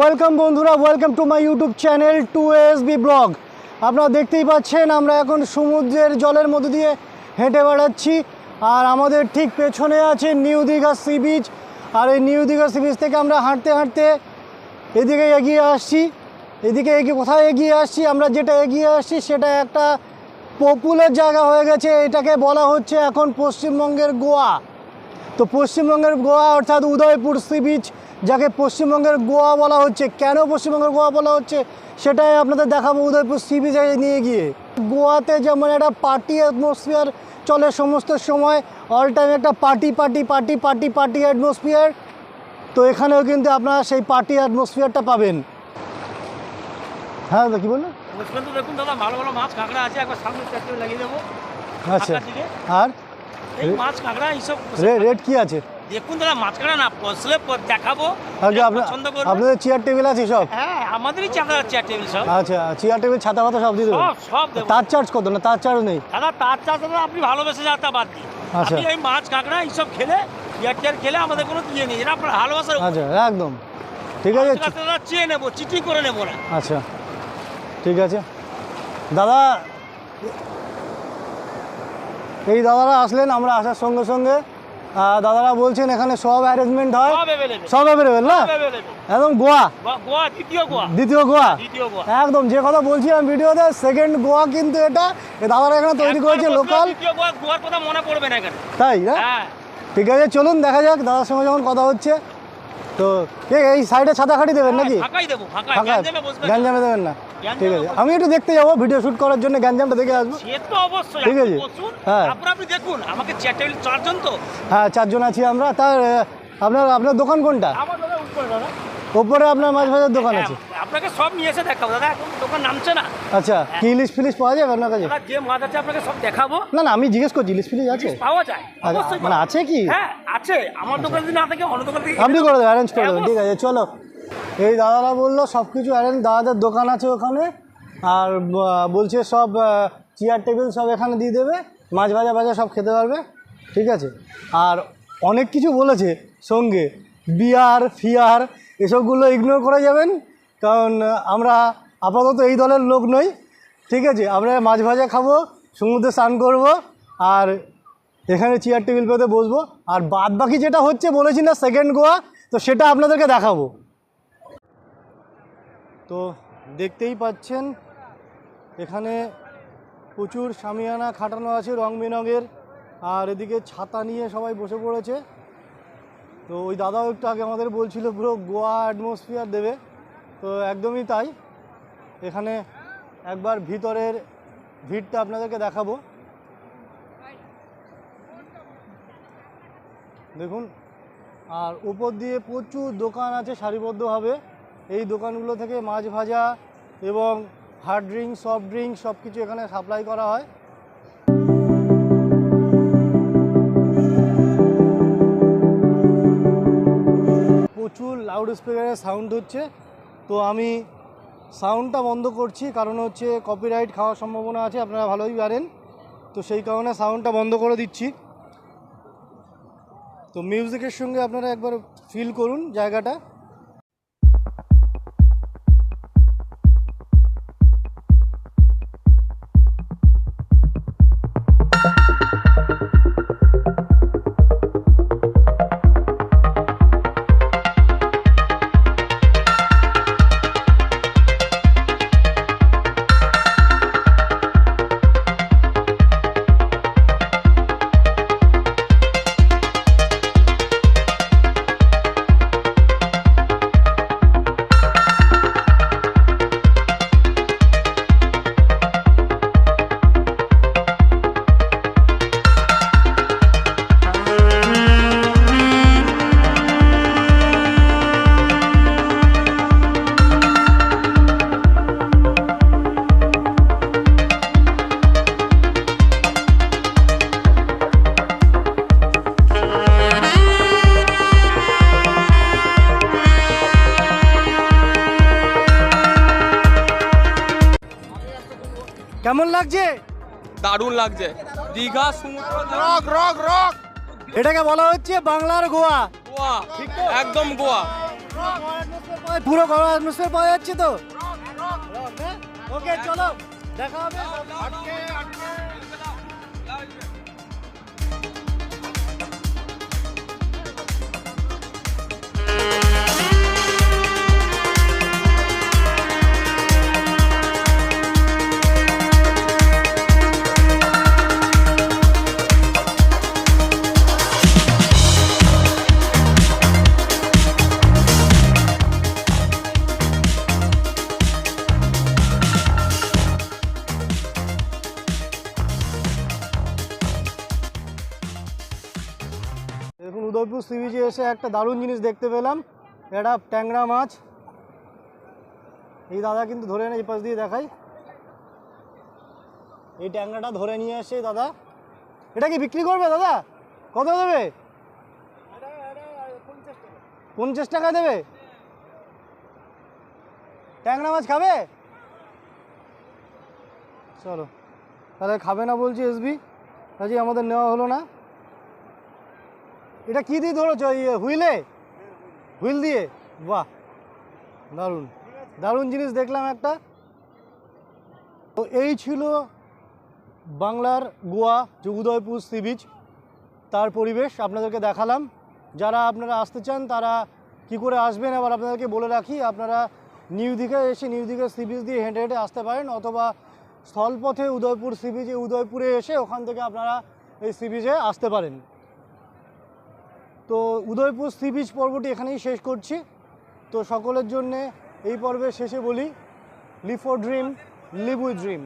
Welcome বন্ধুরা welcome to my YouTube channel to S B blog আপনারা দেখতেই পাচ্ছেন, আমরা এখন সমুদ্রের জলের মধ্যে দিয়ে হেঁটে বেড়াচ্ছি। আর আমাদের ঠিক পেছনে আছে নিউ দীঘা সি বিচ আর এই নিউ দীঘা সি বিচ থেকে আমরা হাঁটতে হাঁটতে এদিকে এগিয়ে আসছি। এদিকে এগিয়ে কোথায় এগিয়ে আসছি? আমরা যেটা এগিয়ে আসছি, সেটা একটা পপুলার জায়গা হয়ে গেছে। এটাকে বলা হচ্ছে এখন পশ্চিমবঙ্গের গোয়া। তো পশ্চিমবঙ্গের গোয়া অর্থাৎ উদয়পুর সি বিচ যাকে পশ্চিমবঙ্গের গোয়া বলা হচ্ছে। কেন পশ্চিমবঙ্গের গোয়া বলা হচ্ছে? সেটাই আপনাদের দেখাবো উদয়পুর সি বিচে নিয়ে গিয়ে। গোয়াতে যেমন একটা পার্টি অ্যাটমসফিয়ার চলে সমস্ত সময় অল টাইম একটা party party party party party atmosphere তো এখানেও কিন্তু আপনারা সেই পার্টি অ্যাটমসফিয়ারটা পাবেন। হ্যাঁ কী বললেন? দেখুন দাদা ভালো ভালো মাছ কাঁকড়া আছে একবার সামনে লাগিয়ে দেবো। আচ্ছা। আর? এই মাছ কাঁকড়া এইসব রেট কী আছে? দেখুন দাদা মাছ কাঁকড়া না প- দেখাবো। আপনার পছন্দ করবে। আপনাদের চেয়ার টেবিল আছে সব? হ্যাঁ আমাদেরই চাঁদা চেয়ার টেবিল সব। আচ্ছা চেয়ার টেবিল ছাতা ফাতা সব দিয়ে দেবেন? সব তার চার্জ কত না? তার চার্জ নেই? দাদা তার দাদা আপনি ভালোবেসে যান তা বাদ দিন। আচ্ছা। এই মাছ কাঁকড়া এইসব খেলে চেয়ার টেয়ার খেলে আমাদের কোনো ইয়ে নেই। এটা আপনার ভালোবাসার আচ্ছা একদম। ঠিক আছে। দাদা চেয়ে নেব চিঠি করে নেব না। আচ্ছা। ঠিক আছে। দাদা এই দাদারা আসলেন আমরা আসার সঙ্গে সঙ্গে দাদারা বলছেন এখানে সব অ্যারেঞ্জমেন্ট হয়। সব অ্যাভেলেবেল না? একদম গোয়া? দ্বিতীয় গোয়া। একদম যে কথা বলছিলাম ভিডিওতে সেকেন্ড গোয়া কিন্তু এটা। দাদারা এখানে তৈরি করেছে লোকাল মনে তাই না? হ্যাঁ। ঠিক আছে চলুন দেখা যাক দাদার সঙ্গে যখন কথা হচ্ছে। তো কে এই সাইডে ছাতা খাটি দেবেন নাকি? ফাঁকা গ্যাঞ্জামে দেবেন না। ঠিক আছে। আমি একটু দেখতে যাব ভিডিও শুট করার জন্য গ্যাঞ্জামটা দেখে আসব। ঠিক আছে। হ্যাঁ। দেখুন আমাকে চারজন তো? হ্যাঁ চারজন আছি আমরা। তার আপনার আপনার দোকান কোনটা? ওপরে আপনার মাছ ভাজার দোকান আছে? হ্যাঁ, আপনাকে সব নিয়ে এসে দেখাবো। দাদা এখন দোকান নামছে না। আচ্ছা কি ইলিশ ফিলিশ পাওয়া যাবে আপনার কাছে? যে মাছ আছে আপনাকে সব দেখাবো। না না আমি জিজ্ঞেস করছি ইলিশ ফিলিশ আছে? পাওয়া যায় আচ্ছা, মানে আছে কি? হ্যাঁ আছে। আমার দোকান যদি না থাকে অন্য দোকান থেকে আপনি করে দেবেন অ্যারেঞ্জ করে দেবেন হ্যাঁ, ঠিক আছে চলো। এই দাদারা বলল সব কিছু অ্যারেঞ্জ দাদাদের দোকান আছে ওখানে। আর বলছে সব চেয়ার টেবিল সব এখানে দিয়ে দেবে। মাছ ভাজা ভাজা সব খেতে পারবে। ঠিক আছে? আর অনেক কিছু বলেছে সঙ্গে। বিয়ার ফিয়ার এসবগুলো ইগনোর করে যাবেন, কারণ আমরা আপাতত এই দলের লোক নই, ঠিক আছে? আমরা মাছ ভাজা খাব, সমুদ্রে স্নান করব, আর এখানে চেয়ার টেবিল পেতে বসবো। আর বাদ বাকি যেটা হচ্ছে, বলেছি না সেকেন্ড গোয়া, তো সেটা আপনাদেরকে দেখাবো। তো দেখতেই পাচ্ছেন, এখানে প্রচুর সামিয়ানা খাটানো আছে রং বেরঙের আর এদিকে ছাতা নিয়ে সবাই বসে পড়েছে। তো ওই দাদাও একটু আগে আমাদের বলছিল পুরো গোয়া অ্যাটমসফিয়ার দেবে। তো একদমই তাই। এখানে একবার ভিতরের ভিড়টা আপনাদেরকে দেখাবো। দেখুন, আর উপর দিয়ে প্রচুর দোকান আছে সারিবদ্ধভাবে। এই দোকানগুলো থেকে মাছ ভাজা এবং হার্ড ড্রিঙ্ক সফট ড্রিঙ্ক সব কিছু এখানে সাপ্লাই করা হয়। স্পিকারের সাউন্ড হচ্ছে। তো আমি সাউন্ডটা বন্ধ করছি, কারণ হচ্ছে কপিরাইট খাওয়ার সম্ভাবনা আছে, আপনারা ভালোই পারেন তো সেই কারণে সাউন্ডটা বন্ধ করে দিচ্ছি। তো মিউজিকের সঙ্গে আপনারা একবার ফিল করুন জায়গাটা। কেমন লাগছে? দারুণ লাগছে। দীঘা সমুদ্র রক রক রক। এটাকে বলা হচ্ছে বাংলার গোয়া। গোয়া একদম গোয়া। পুরো ঘর অ্যাটমসফিয়ার পাওয়া যাচ্ছে তো? ওকে চলো দেখা হবে। উদয়পুর সি বিচে এসে একটা দারুণ জিনিস দেখতে পেলাম। এটা ট্যাংরা মাছ। এই দাদা কিন্তু ধরে না এই পাশ দিয়ে দেখাই। এই ট্যাংরাটা ধরে নিয়ে আসে দাদা। এটা কি বিক্রি করবে দাদা? কত দেবে? পঞ্চাশ টাকা দেবে? ট্যাংরা মাছ খাবে? চলো। তাহলে খাবে না বলছি এসবি কাজে আমাদের নেওয়া হলো না। এটা কি দিয়ে ধরেছো? এই হুইলে? হুইল দিয়ে? বাহ, দারুণ। দারুণ জিনিস দেখলাম একটা। তো এই ছিল বাংলার গোয়া, যে উদয়পুর সি বিচ। তার পরিবেশ আপনাদেরকে দেখালাম। যারা আপনারা আসতে চান, তারা কি করে আসবেন আবার আপনাদেরকে বলে রাখি, আপনারা নিউ দীঘা এসে নিউ দীঘা সি বিচ দিয়ে হেঁটে হেঁটে আসতে পারেন, অথবা স্থলপথে উদয়পুর সি বিচে, উদয়পুরে এসে ওখান থেকে আপনারা এই সি বিচে আসতে পারেন। তো উদয়পুর সি বিচ পর্বটি এখানেই শেষ করছি। তো সকলের জন্যে এই পর্বের শেষে বলি live for dream live with dream